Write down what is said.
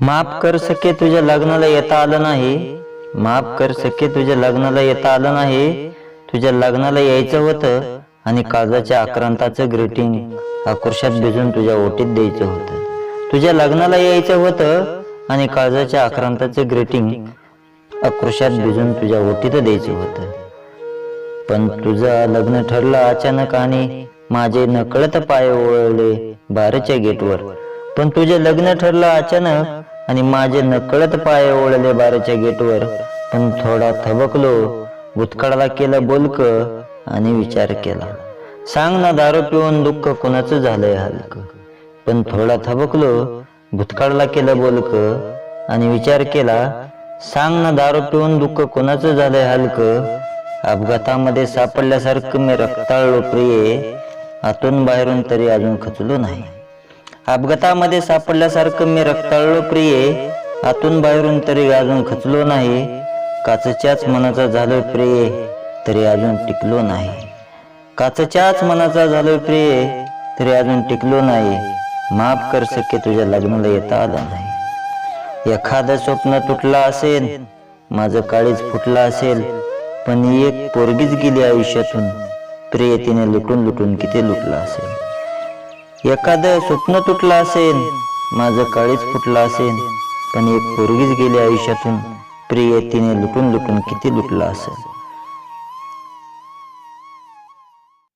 माफ कर सके तुझ्या लग्नाला येता आलं नाही. माफ कर सके तुझ्या लग्नाला येता आलं नाही. तुझ्या लग्नाला यायचं होतं आणि काळजाच्या आक्रांताचं ग्रीटिंग आकृषात भिजून तुझ्या ओटीत द्यायचं होतं. तुझ्या लग्नाला यायचं होतं आणि काळजाच्या आक्रांताचं ग्रीटिंग आकृषात भिजून तुझ्या ओटीत द्यायचं होतं. पण तुझं लग्न ठरलं अचानक आणि माझे नकळत पाय ओळले बारच्या गेटवर. पण तुझे लग्न ठरलं अचानक आणि माझे नकळत पाय ओळले बारच्या गेटवर. पण थोडा थबकलो भूतकाळाला केलं बोलक आणि विचार केला. सांग ना दारू पिऊन दुःख कोणाचं झालंय हलक. पण थोडा थबकलो भूतकाळाला केलं बोलक आणि विचार केला सांग ना दारू पिऊन दुःख कोणाचं झालंय हलकं. अपघातामध्ये सापडल्यासारखं मी रक्ताळलो प्रिये आतून बाहेरून तरी अजून खचलो नाही. अपघातामध्ये सापडल्यासारखं मी रक्ताळलो प्रिये. आतून बाहेरून तरी अजून खचलो नाही. काचच्याच मनाचा झालो प्रिये तरी अजून टिकलो नाही. काचच्याच मनाचा झालो प्रिये तरी अजून टिकलो नाही. माफ कर सके तुझ्या लग्नाला येता आलं नाही. एखादं स्वप्न तुटलं असेल माझं काळीच फुटलं असेल पण एक पोरगीच गेली आयुष्यातून. प्रिये तिने लुटून लुटून किती लुटलं असेल. एखादं स्वप्न तुटलं असेल माझं काळीच फुटलं असेल पण एक पोरगीच गेली आयुष्यातून प्रिय तिने लुटून लुटून किती लुटलं असेल.